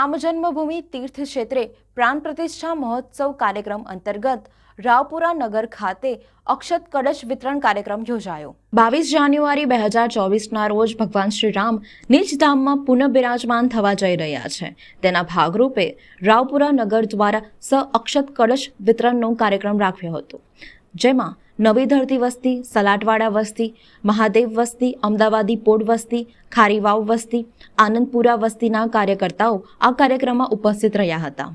રામ જન્મભૂમિ તીર્થ ક્ષેત્રે પ્રાણ પ્રતિષ્ઠા મહોત્સવ કાર્યક્રમ અંતર્ગત રાવપુરા નગર ખાતે અક્ષત કળશ વિતરણ કાર્યક્રમ યોજાયો. બાવીસ જાન્યુઆરી બે હજાર ચોવીસના રોજ ભગવાન શ્રી રામ નિજ ધામમાં પુનઃ બિરાજમાન થવા જઈ રહ્યા છે. તેના ભાગરૂપે રાવપુરા નગર દ્વારા સ અક્ષત કળશ વિતરણનો કાર્યક્રમ રાખ્યો હતો. જેમાં નવી ધરતી વસ્તી, સલાટવાડા વસ્તી, મહાદેવ વસ્તી, અમદાવાદી પોડ વસ્તી, ખારીવાવ વસ્તી, આનંદપુરા વસ્તીના કાર્યકર્તાઓ આ કાર્યક્રમમાં ઉપસ્થિત રહ્યા હતા.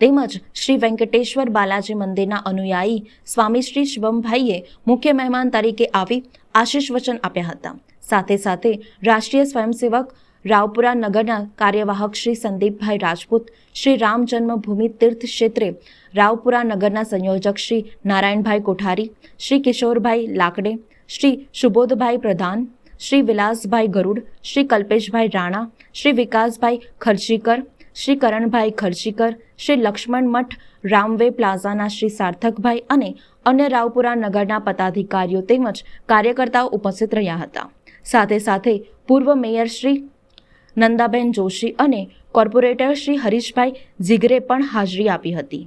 તેમજ શ્રી વેંકટેશ્વર બાલાજી મંદિરના અનુયાયી સ્વામી શ્રી શિવમભાઈએ મુખ્ય મહેમાન તરીકે આવી આશીષ વચન આપ્યા હતા. સાથે સાથે રાષ્ટ્રીય સ્વયંસેવક રાવપુરા નગરના કાર્યવાહક શ્રી સંદીપભાઈ રાજપૂત, શ્રી રામ જન્મભૂમિ તીર્થ ક્ષેત્રે રાવપુરા નગરના સંયોજક શ્રી નારાયણભાઈ કોઠારી, શ્રી કિશોરભાઈ લાકડે, શ્રી સુબોધભાઈ પ્રધાન, શ્રી વિલાસભાઈ ગરુડ, શ્રી કલ્પેશભાઈ રાણા, શ્રી વિકાસભાઈ ખર્ચીકર શ્રી કરણભાઈ ખર્ચીકર શ્રી લક્ષ્મણ મઠ, રામવે પ્લાઝાના શ્રી સાર્થકભાઈ અને અન્ય રાવપુરા નગરના પદાધિકારીઓ તેમજ કાર્યકર્તાઓ ઉપસ્થિત રહ્યા હતા. સાથે સાથે પૂર્વ મેયર શ્રી નંદાબેન જોશી અને કોર્પોરેટર શ્રી હરીશભાઈ જીગરે પણ હાજરી આપી હતી.